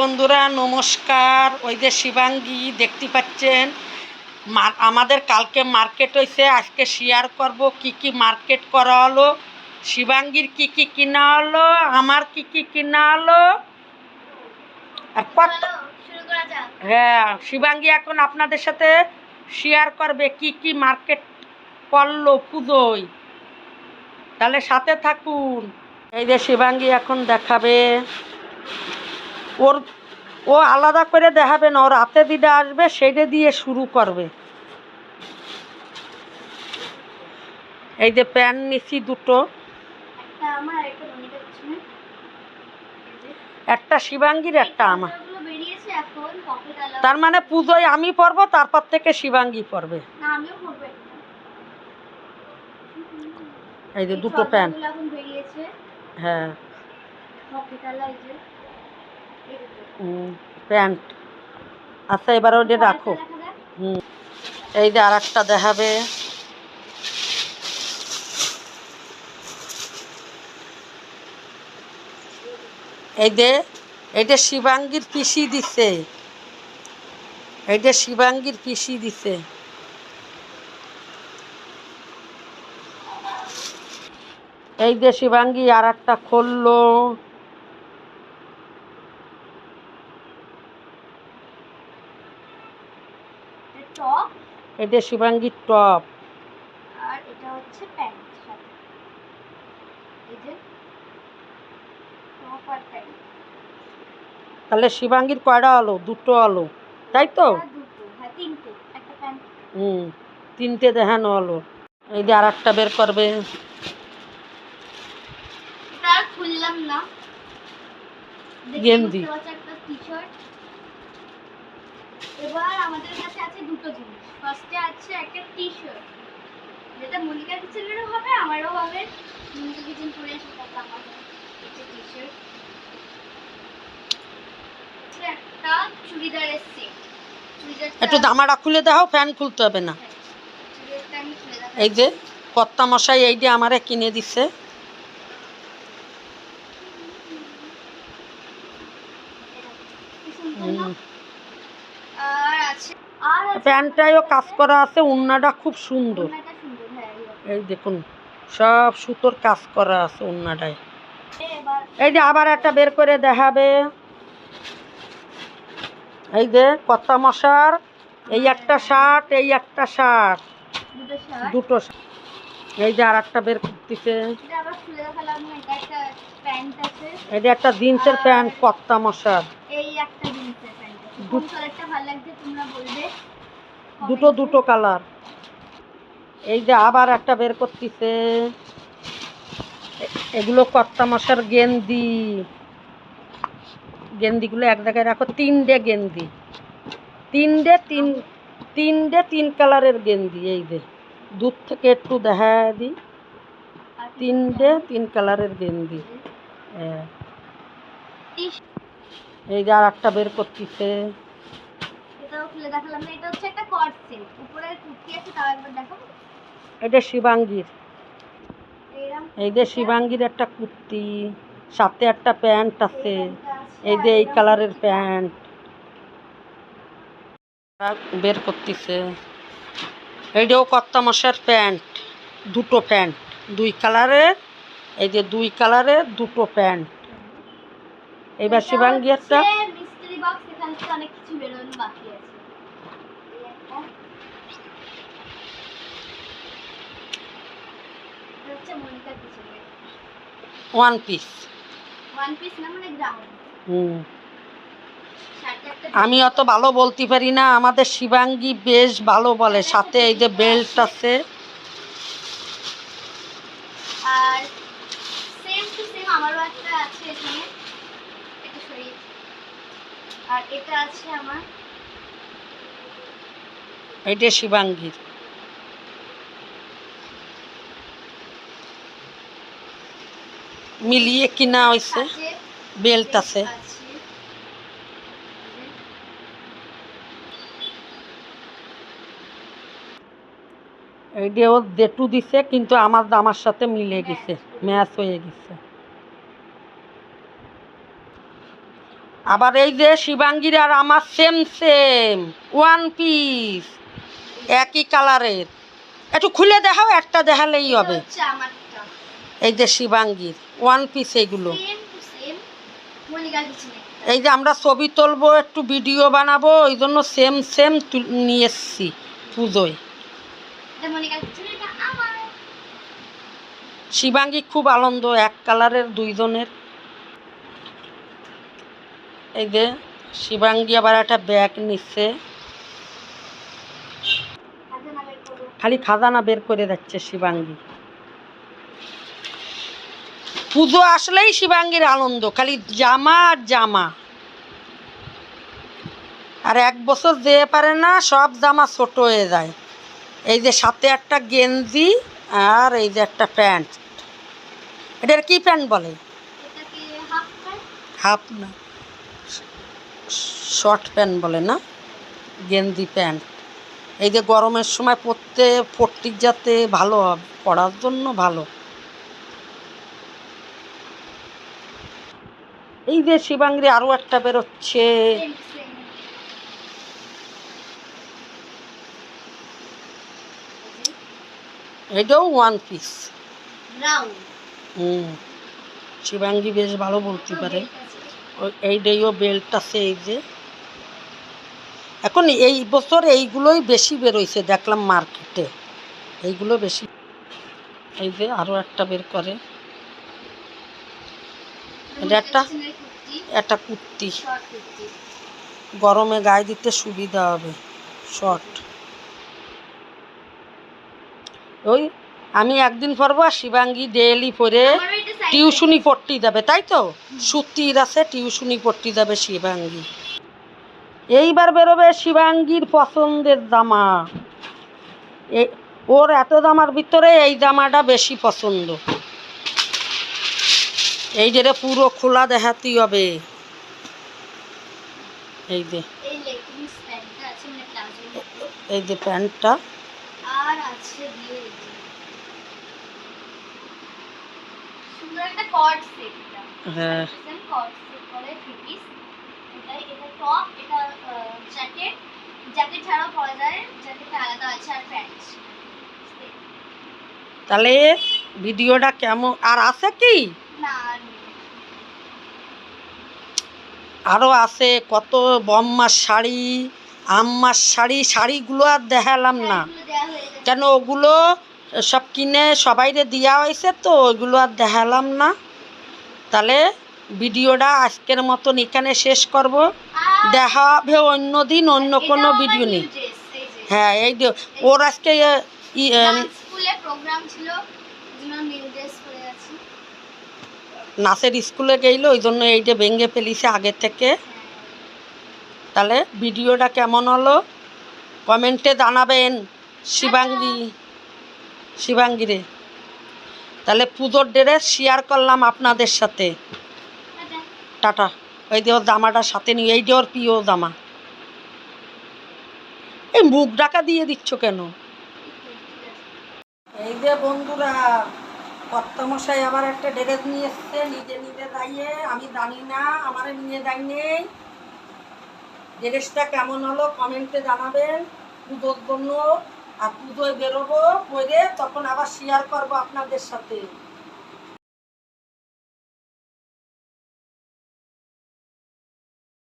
বন্ধুরা নমস্কার। ওই যে শিবাঙ্গী দেখতে পাচ্ছেন? আমাদের কালকে মার্কেট হয়েছে আজকে শেয়ার করব কি কি মার্কেট করা হলো শিবাঙ্গীর কি কি কিনা হলো আমার কি কি কিনা হলো। আর কত হ্যাঁ শিবাঙ্গী এখন আপনাদের সাথে শেয়ার করবে কি কি মার্কেট করল পুজোয়। তাহলে সাথে থাকুন। এই যে শিবাঙ্গী এখন দেখাবে। ওর ও আলাদা করে দেখাবে না ওর হাতে দিদা আসবে সেটা দিয়ে শুরু করবে। এই যে প্যান নিছি দুটো। একটা শিবাঙ্গীর একটা আমার। তার মানে পুজোয় আমি পরবো তারপর থেকে শিবাঙ্গী পরবে। এই যে দুটো প্যান। হ্যাঁ। প্যান্ট। আচ্ছা এবার ওটা রাখো। হুম, এই যে আর একটা দেখাবে। এই যে এইটা শিবাঙ্গীর পিসি দিছে। এইটা শিবাঙ্গীর পিসি দিছে। এই যে শিবাঙ্গী আর একটা খুললো এটা টপ এটা শিবাঙ্গীর টপ। আর এটা হচ্ছে প্যান্ট সাথে এই যে টপ আর প্যান্ট। তাহলে শিবাঙ্গীর কয়টা আলো? দুটো আলো তাই তো? হ্যাঁ তিনটে। একটা প্যান্ট। হুম তিনটে দেখানো আলো। এই যে আর একটা বের করবে। এটা খুললাম না। গেঞ্জি। একটা টি-শার্ট এবার আমাদের কাছে আছে দুটো জিনিস। ফার্স্টে আছে একটা টি-শার্ট যেটা মনিকা কিচেনেরও হবে আমারও হবে। মনিকা কিচেন পরে আমার একটা চুড়িদারের সেট একটু জামাটা খুলে দেখাও ফ্যান খুলতে হবে না। হ্যাঁ, চুড়িদারটা আমি খুলে দেখাচ্ছি। এই যে কর্তা মশাই এই যে আমারে কিনে দিছে কি সুন্দর না? হুম। আর আছে আর আছে প্যান্টটায়ও কাজ করা আছে উন্নাটা খুব সুন্দর। হ্যাঁ এই দেখুন। সব সুতোর কাজ করা আছে উন্নাটায়। এই যে আবার একটা বের করে দেখাবে। এই যে কর্তা মশার এই একটা শার্ট এই একটা শার্ট। দুটো শার্ট। এই যে আর একটা বের করতেছে। এই এটা একটা জিন্সের প্যান্ট কর্তা মশার। এই একটা জিন্সের। দুটো দুটো কালার এই যে আবার একটা বের করতেছে। এগুলো কর্তা মশার গেন্দি। গেন্দিগুলো এক জায়গায় রাখো তিন ডে গেন্দি। তিনটে তিন তিনটে তিন কালারের গেন্দি এই যে। দূর থেকে একটু দেখা দিই। আর তিনটে তিন কালারের গেন্দি। হ্যাঁ। এই যে আর একটা বের করতেছে। এটাও খুলে দেখালাম না এটা হচ্ছে একটা কট সেট উপরে কুর্তি আছে তাও একবার দেখো এটা শিবাঙ্গীর। এই যে শিবাঙ্গীর একটা কুর্তি সাথে একটা প্যান্ট আছে। এই যে এই কালারের প্যান্ট। বের করতেছে। এইটাও কর্তা মশার প্যান্ট দুটো প্যান্ট। দুই কালারের এই যে দুই কালারের দুটো প্যান্ট। এইবার এটা শিবাঙ্গী একটা মিস্ট্রি বক্স এখান থেকে অনেক কিছু বেরোনো বাকি আছে। এই একটা এটা হচ্ছে মনিকা কিচেনের ওয়ান পিস ওয়ান পিস না মানে হুম। আমি অত ভালো বলতে পারি না আমাদের শিবাঙ্গী বেশ ভালো বলে। সাথে এই যে বেল্ট আছে। আর সেম টু সেম আমারও একটা আছে এখানে। আর এটা আছে আমার এইটা শিবাঙ্গীর। মিলিয়ে কিনা হয়েছে বেল্ট আছে। এইটা ও জেটু দিছে কিন্তু আমার আমার সাথে মিলে গেছে ম্যাচ হয়ে গেছে। আবার এই যে শিবাঙ্গীর আর আমার সেম সেম ওয়ান পিস একই কালারের একটু খুলে দেখাও একটা দেখালেই হবে। এই যে শিবাঙ্গীর ওয়ান পিস এইগুলো। এই যে আমরা ছবি তুলবো একটু ভিডিও বানাবো ওই জন্য সেম সেম নিয়ে এসছি পুজোয়। শিবাঙ্গী খুব আনন্দ এক কালারের দুইজনের। এই যে শিবাঙ্গী আবার একটা ব্যাগ নিচ্ছে। খালি খাজানা বের করে যাচ্ছে শিবাঙ্গী। পুজো আসলেই শিবাঙ্গীর আনন্দ খালি জামা আর জামা। আর এক বছর যেতে পারে না সব জামা ছোট হয়ে যায়। এই যে সাথে একটা গেঞ্জি আর এই যে একটা প্যান্ট। এটার কি প্যান্ট বলে? হাফ না। শর্ট প্যান্ট বলে না গেঞ্জি প্যান্ট। এই যে গরমের সময় পরতে পট্টির যাতে ভালো হবে পড়ার জন্য ভালো। এই যে শিবাঙ্গি আরও একটা বেরোচ্ছে। এটাও ওয়ান পিস হুম। শিবাঙ্গি বেশ ভালো বলতে পারে। এইটাইও বেল্ট আছে এই যে। এখন এই বছর এইগুলোই বেশি বেরোইছে, দেখলাম মার্কেটে এইগুলো বেশি। এই যে আরও একটা বের করে। এটা একটা একটা কুর্তি। গরমে গায়ে দিতে সুবিধা হবে শর্ট ওই, আমি একদিন পরবো শিবাঙ্গী ডেলি পরে টিউশনি পড়তে যাবে তাই তো? সুতির আছে টিউশনি পড়তে যাবে শিবাঙ্গী। এইবার বেরোবে শিবাঙ্গীর পছন্দের জামা। ওর এত জামার ভিতরে এই জামাটা বেশি পছন্দ। এই যে রে পুরো খোলা দেখাতেই হবে। এই যে। এই মানে এই যে প্যান্টটা আর আছে দিয়ে এই যে। সুন্দর একটা কর্ড সেট এটা হ্যাঁ। কর্ড সেট বলে থ্রি পিস এটা এটা টপ এটা জ্যাকেট জ্যাকেট ছাড়াও পরা যায় জ্যাকেটটা আলাদা আছে আর প্যান্ট তাহলে ভিডিওটা কেমন আর আছে কি? না আরও আছে কত বম্মার শাড়ি আম্মার শাড়ি শাড়িগুলো আর দেখালাম না। কেন ওগুলো সব কিনে সবাইরে দেওয়া হয়েছে তো ওইগুলো আর দেখালাম না। তাহলে ভিডিওটা আজকের মতন এখানে শেষ করব। দেখা হবে অন্য দিন অন্য কোনো ভিডিও নেই। হ্যাঁ এই যে ওর আজকে নাচের স্কুলে গেইলো ওই জন্য এই যে ভেঙে ফেলিছে আগে থেকে। তাহলে ভিডিওটা কেমন হলো? কমেন্টে জানাবেন শিবাঙ্গী। শিবাঙ্গীরে। তাহলে পুজোর ড্রেস শেয়ার করলাম আপনাদের সাথে। টাটা। ওই যে ওর জামাটা সাথে নিয়ে, এই ওর প্রিয় জামা। এই মুখ ডাকা দিয়ে দিচ্ছ কেন? এই যে বন্ধুরা, কর্তামশাই আবার একটা ড্রেস নিয়ে এসছে, নিজে নিজে দাঁড়িয়ে আমি জানি না, আমার নিয়ে যাই নেই। ড্রেসটা কেমন হলো কমেন্টে জানাবেন। পুজোর জন্য আর পুজোয় বেরোবো পরে তখন আবার শেয়ার করব আপনাদের সাথে।